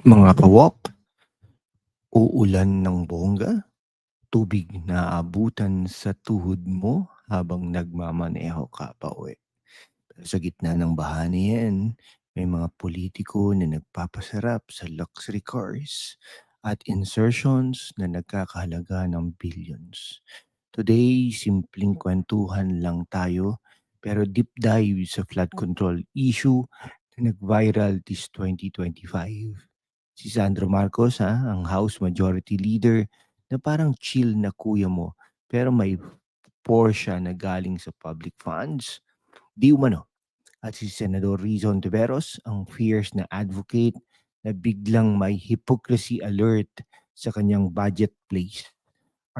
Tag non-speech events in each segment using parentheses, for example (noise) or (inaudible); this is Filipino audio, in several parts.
Mga kawok, uulan ng bongga, tubig na aabutan sa tuhod mo habang nagmamaneho ka pauwi. Pero sa gitna ng baha na yan, may mga politiko na nagpapasarap sa luxury cars at insertions na nagkakahalaga ng billions. Today, simpleng kwentuhan lang tayo pero deep dive sa flood control issue na nag-viral this 2025. Si Sandro Marcos, ha, ang House Majority Leader na parang chill na kuya mo pero may Porsche na galing sa public funds. Di umano. At si Senador Rizon Tiveros, ang fierce na advocate na biglang may hypocrisy alert sa kanyang budget place.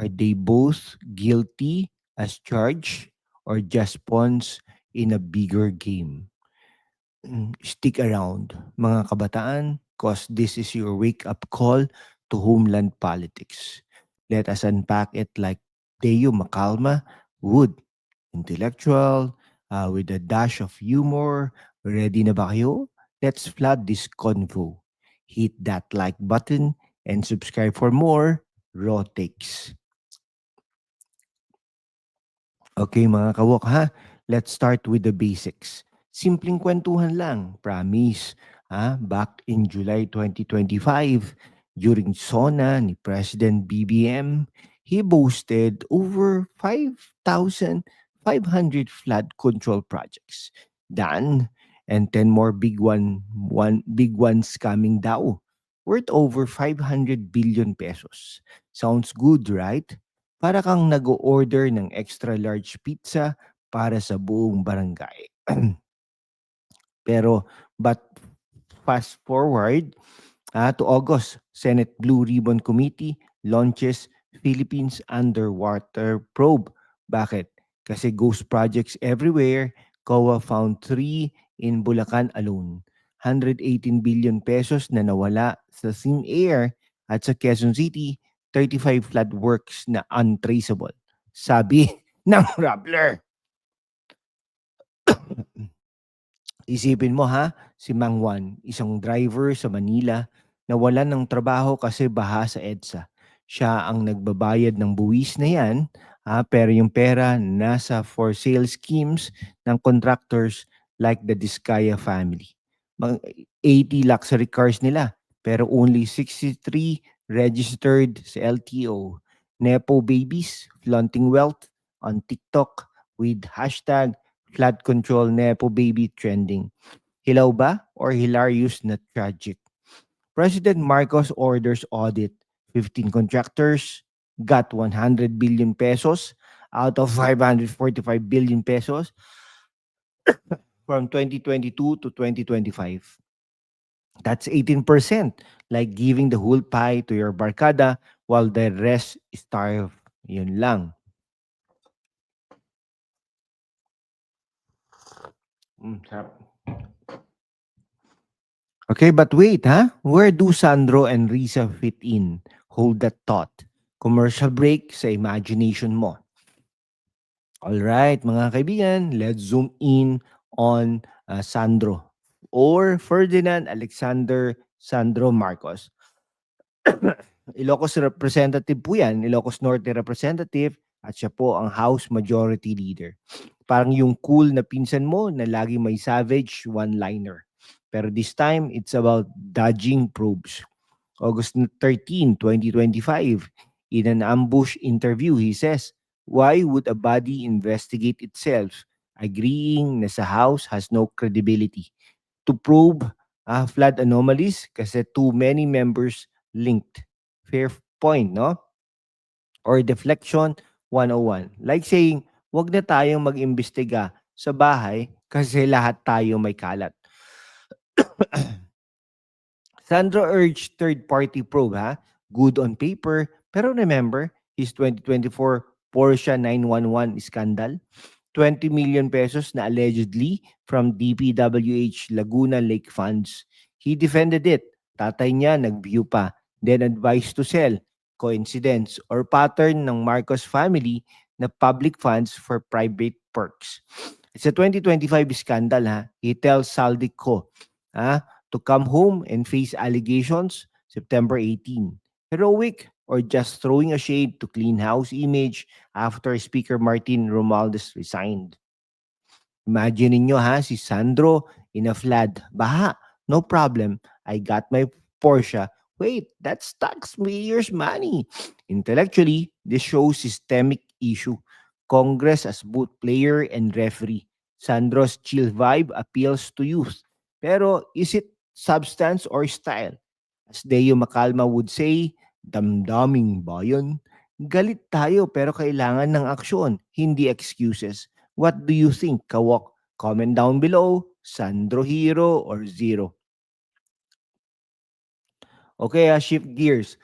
Are they both guilty as charged or just pawns in a bigger game? Mm, Stick around, mga kabataan, cause this is your wake-up call to homeland politics. Let us unpack it like Deo Macalma would. Intellectual, uh, with a dash of humor. Ready na ba kayo? Let's flood this convo. Hit that like button and subscribe for more raw takes. Okay mga kawok ha, let's start with the basics. Simpleng kwentuhan lang, promise. Ha? Back in July 2025, during SONA ni President BBM, he boasted over 5,500 flood control projects done and 10 more big one, one big ones coming daw worth over 500 billion pesos. Sounds good, right? Para kang nag-order ng extra large pizza para sa buong barangay. (clears throat) Pero but fast forward ah, to August, Senate Blue Ribbon Committee launches Philippines Underwater Probe. Bakit? Kasi ghost projects everywhere. COA found three in Bulacan alone. 118 billion pesos na nawala sa thin air at sa Quezon City, 35 flood works na untraceable. Sabi (laughs) ng Rappler. Isipin mo ha, si Mang Juan, isang driver sa Manila, nawalan ng trabaho kasi baha sa EDSA. Siya ang nagbabayad ng buwis na yan, ha, pero yung pera nasa for sale schemes ng contractors like the Discaya family. Mga 80 luxury cars nila, pero only 63 registered sa LTO. Nepo babies flaunting wealth on TikTok with hashtag flood control Nepo baby trending. Hilaw ba or hilarious na tragic? President Marcos orders audit. 15 contractors got 100 billion pesos out of 545 billion pesos (coughs) from 2022 to 2025. That's 18%, like giving the whole pie to your barkada while the rest is starve. Yun lang. Mm, sarap. Okay, but wait, ha? Where do Sandro and Risa fit in? Hold that thought. Commercial break sa imagination mo. All right, mga kaibigan, let's zoom in on uh, Sandro or Ferdinand Alexander Sandro Marcos. (coughs) Ilocos representative po yan, Ilocos Norte representative at siya po ang House Majority Leader. Parang yung cool na pinsan mo na lagi may savage one-liner. Pero this time, it's about dodging probes. August 13, 2025, in an ambush interview, he says, Why would a body investigate itself, agreeing na sa House has no credibility? To probe uh, flood anomalies kasi too many members linked. Fair point, no? Or deflection 101. Like saying, wag na tayong mag-imbestiga sa bahay kasi lahat tayo may kalat. (coughs) Sandro urged third-party probe, ha? Good on paper, pero remember his 2024 Porsche 911 scandal? 20 million pesos na allegedly from DPWH Laguna Lake Funds. He defended it. Tatay niya nag-view pa, then advised to sell. Coincidence or pattern ng Marcos family na public funds for private perks. It's a 2025 scandal ha. He tells Saldico, ha, to come home and face allegations September 18. Heroic or just throwing a shade to clean house image after Speaker Martin Romualdez resigned. Imagine ninyo ha, si Sandro in a flood. Baha, no problem. I got my Porsche. Wait, that's taxpayers' money. Intellectually, this shows systemic issue. Congress as both player and referee. Sandro's chill vibe appeals to youth. Pero is it substance or style? As Deo Macalma would say, damdaming bayan. Galit tayo pero kailangan ng aksyon, hindi excuses. What do you think, Kawok? Comment down below, Sandro Hero or Zero. Okay, ah, shift gears.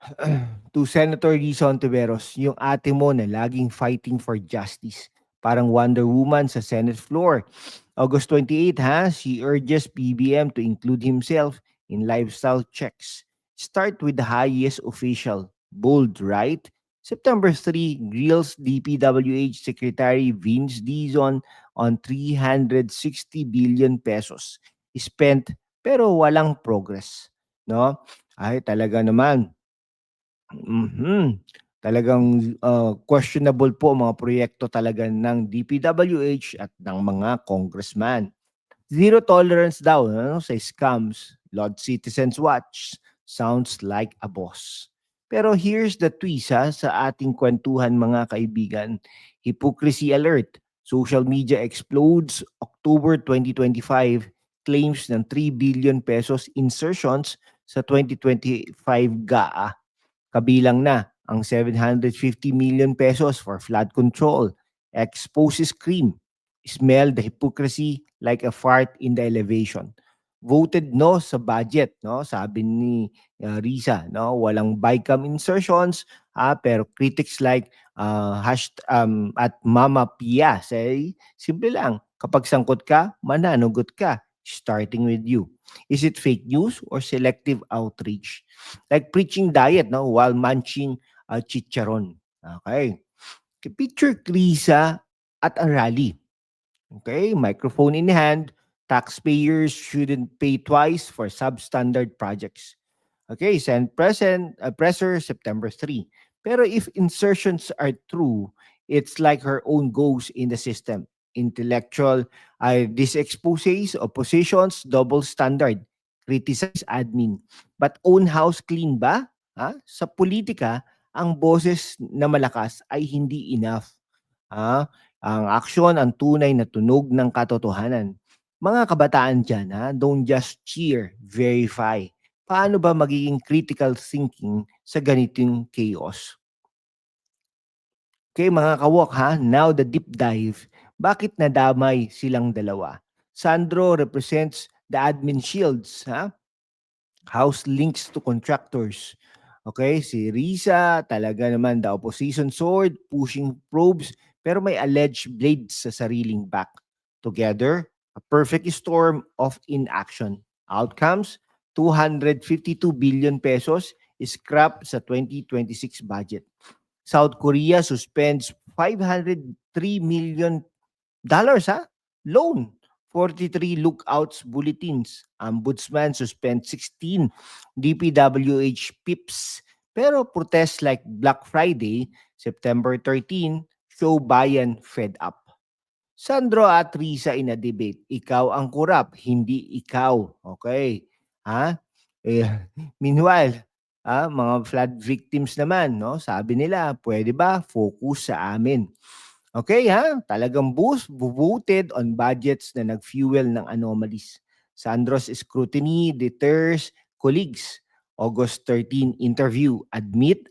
(clears throat) to Senator Rizon Tiveros, yung ate mo na laging fighting for justice. Parang Wonder Woman sa Senate floor. August 28 ha, she urges PBM to include himself in lifestyle checks. Start with the highest official. Bold, right? September 3, grills DPWH Secretary Vince Dizon on 360 billion pesos. Spent pero walang progress. No? Ay talaga naman. Mhm. Talagang uh, questionable po mga proyekto talaga ng DPWH at ng mga congressman. Zero tolerance daw no, sa scams. Lord Citizens Watch sounds like a boss. Pero here's the twist ha, sa ating kwentuhan mga kaibigan. Hypocrisy alert. Social media explodes October 2025 claims ng 3 billion pesos insertions sa 2025 GAA. Kabilang na ang 750 million pesos for flood control. Exposes cream. Smell the hypocrisy like a fart in the elevation. Voted no sa budget, no? Sabi ni uh, Risa, no? Walang BICAM insertions, ah, pero critics like uh, hash, um, at Mama Pia say, simple lang, kapag sangkot ka, mananugot ka, starting with you. Is it fake news or selective outreach? Like preaching diet no, while munching uh, chicharon. Okay. Picture Krisa at a rally. Okay, microphone in hand. Taxpayers shouldn't pay twice for substandard projects. Okay, send present uh, presser September 3. Pero if insertions are true, it's like her own goes in the system. Intellectual ay these exposes, oppositions, double standard, criticize admin. But own house clean ba? Ha? Sa politika, ang boses na malakas ay hindi enough. Ha? Ang aksyon ang tunay na tunog ng katotohanan. Mga kabataan dyan, ha? don't just cheer, verify. Paano ba magiging critical thinking sa ganitong chaos? Okay, mga kawok ha, now the deep dive bakit nadamay silang dalawa? Sandro represents the admin shields, ha? House links to contractors. Okay, si Risa talaga naman the opposition sword, pushing probes, pero may alleged blades sa sariling back. Together, a perfect storm of inaction. Outcomes, 252 billion pesos scrap sa 2026 budget. South Korea suspends 503 million dollars ha? Loan. 43 lookouts bulletins. Ombudsman suspend 16 DPWH PIPs. Pero protest like Black Friday, September 13, show bayan fed up. Sandro at Risa in a debate. Ikaw ang kurap, hindi ikaw. Okay. Ha? Eh, (laughs) meanwhile, ah, mga flood victims naman, no? Sabi nila, pwede ba focus sa amin? Okay ha, talagang boost, bubuted on budgets na nag-fuel ng anomalies. Sandro's scrutiny deters colleagues. August 13 interview, admit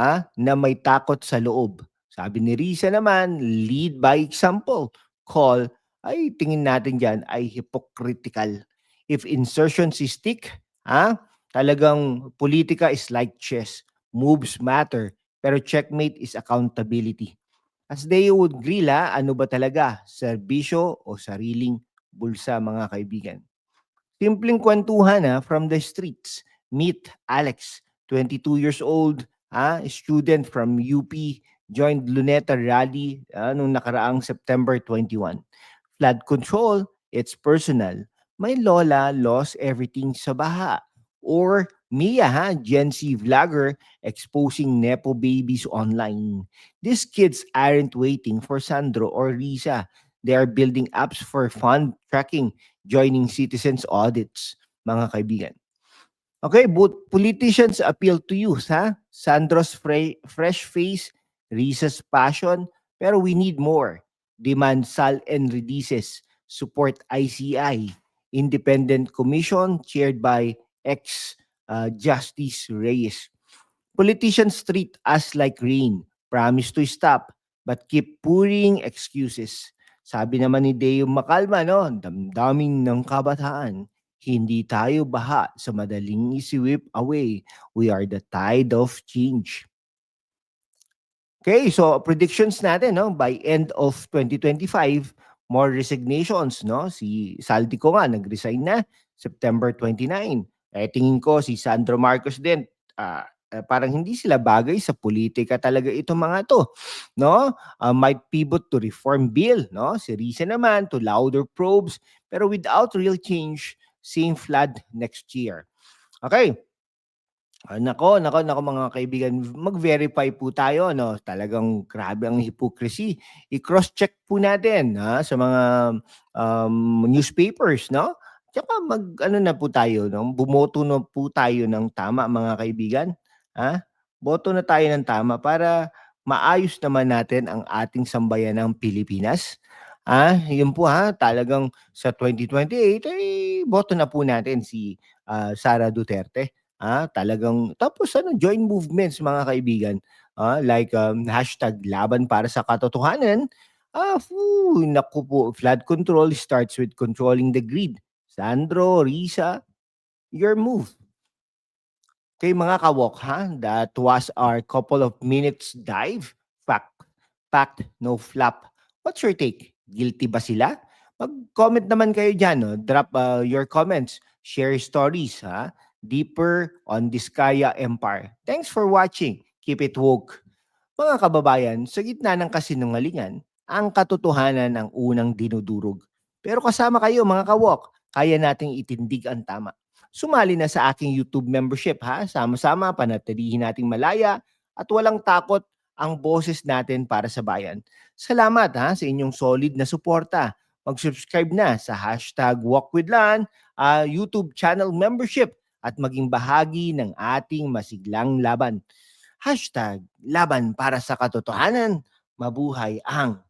ah, na may takot sa loob. Sabi ni Risa naman, lead by example. Call, ay tingin natin dyan ay hypocritical. If insertions stick, ah, talagang politika is like chess. Moves matter, pero checkmate is accountability. As they would grill ha, ano ba talaga? Serbisyo o sariling bulsa mga kaibigan? Simpleng kwentuhan ha, from the streets. Meet Alex, 22 years old, ha, student from UP, joined Luneta Rally ha, nung nakaraang September 21. Flood control, it's personal. may lola lost everything sa baha. Or Mia, ha, Gen Z vlogger exposing Nepo babies online. These kids aren't waiting for Sandro or Risa. They are building apps for fund tracking, joining citizens audits, mga kaibigan. Okay, but politicians appeal to youth, ha? Sandro's fre- fresh face, Risa's passion, pero we need more. Demand sal and releases, support ICI, independent commission chaired by ex uh, Justice Reyes. Politicians treat us like rain, promise to stop, but keep pouring excuses. Sabi naman ni Deo Makalma, no, damdaming ng kabataan, hindi tayo baha sa madaling isi-whip away. We are the tide of change. Okay, so predictions natin, no, by end of 2025, more resignations, no? Si Saldico nga nag-resign na September 29. Eh tingin ko si Sandro Marcos din eh, parang hindi sila bagay sa politika talaga itong mga to, no? Ah, might pivot to reform bill, no? Si Risa naman to louder probes pero without real change, same flood next year. Okay. Ah, nako, nako, nako mga kaibigan, mag-verify po tayo, no? Talagang grabe ang hypocrisy. I-cross-check po natin ha, sa mga um, newspapers, no? Tsaka mag ano na po tayo, no? Bumoto na po tayo ng tama, mga kaibigan. Ha? Boto na tayo ng tama para maayos naman natin ang ating sambayanang Pilipinas. Ah, yun po ha, talagang sa 2028 ay boto na po natin si ah, Sara Duterte. Ah, talagang tapos ano, join movements mga kaibigan. Ah, like um, hashtag laban para sa katotohanan. Ah, fu, naku po, flood control starts with controlling the grid. Sandro, Risa, your move. Okay mga kawok ha, that was our couple of minutes dive. Fact, fact, no flap. What's your take? Guilty ba sila? Mag-comment naman kayo dyan. No? Drop uh, your comments. Share stories. Ha? Deeper on Diskaya Empire. Thanks for watching. Keep it woke. Mga kababayan, sa gitna ng kasinungalingan, ang katotohanan ang unang dinudurog. Pero kasama kayo mga kawok, kaya nating itindig ang tama. Sumali na sa aking YouTube membership ha. Sama-sama panatilihin nating malaya at walang takot ang boses natin para sa bayan. Salamat ha sa inyong solid na suporta. Mag-subscribe na sa hashtag WalkWithLan, uh, YouTube channel membership at maging bahagi ng ating masiglang laban. Hashtag laban para sa katotohanan. Mabuhay ang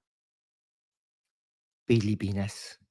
Pilipinas.